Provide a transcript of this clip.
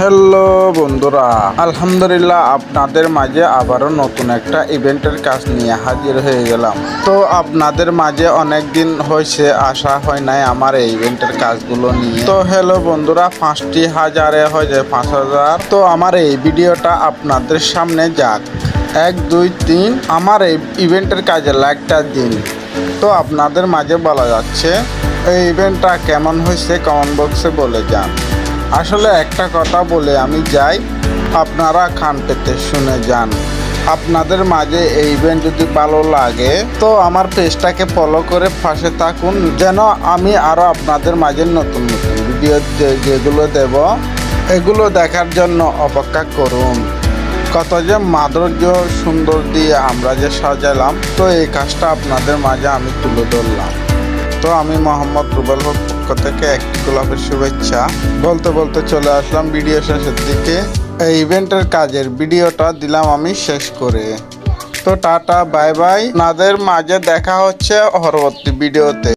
Hello বন্ধুরা, আলহামদুলিল্লাহ আপনাদের মাঝে আবারও নতুন একটা ইভেন্টের কাজ নিয়ে হাজির হয়ে গেলাম। তো আপনাদের মাঝে অনেক দিন হয়েছে আসা হয় নাই আমার এই ইভেন্টের কাজগুলো নিয়ে। তো হ্যালো বন্ধুরা, পাঁচটি হাজারে হয়ে যায় পাঁচ হাজার। তো আমার এই ভিডিওটা আপনাদের সামনে যাক। এক, দুই, তিন, আমার এই ইভেন্টের কাজে লাইকটা দিন। তো আপনাদের মাঝে বলা যাচ্ছে, এই ইভেন্টটা কেমন হয়েছে, কমেন্ট বক্সে বলে যান। আসলে একটা কথা বলে আমি যাই, আপনারা খান পেতে শুনে যান। আপনাদের মাঝে এই ইভেন্ট যদি ভালো লাগে, তো আমার পেজটাকে ফলো করে পাশে থাকুন, যেন আমি আরও আপনাদের মাঝে নতুন নতুন ভিডিও যেগুলো দেব, এগুলো দেখার জন্য অপেক্ষা করুন। কত যে মাধুর্য, সুন্দর দিয়ে আমরা যে সাজালাম, তো এই কাজটা আপনাদের মাঝে আমি তুলে ধরলাম। তো আমি মোহাম্মদ রুবেল হক। থেকে একটি গোলাপের শুভেচ্ছা। বলতে বলতে চলে আসলাম ভিডিও শেষের দিকে। এই ইভেন্টের কাজের ভিডিওটা দিলাম আমি শেষ করে। তো টাটা, বাই বাই। নাদের মাঝে দেখা হচ্ছে পরবর্তী ভিডিওতে।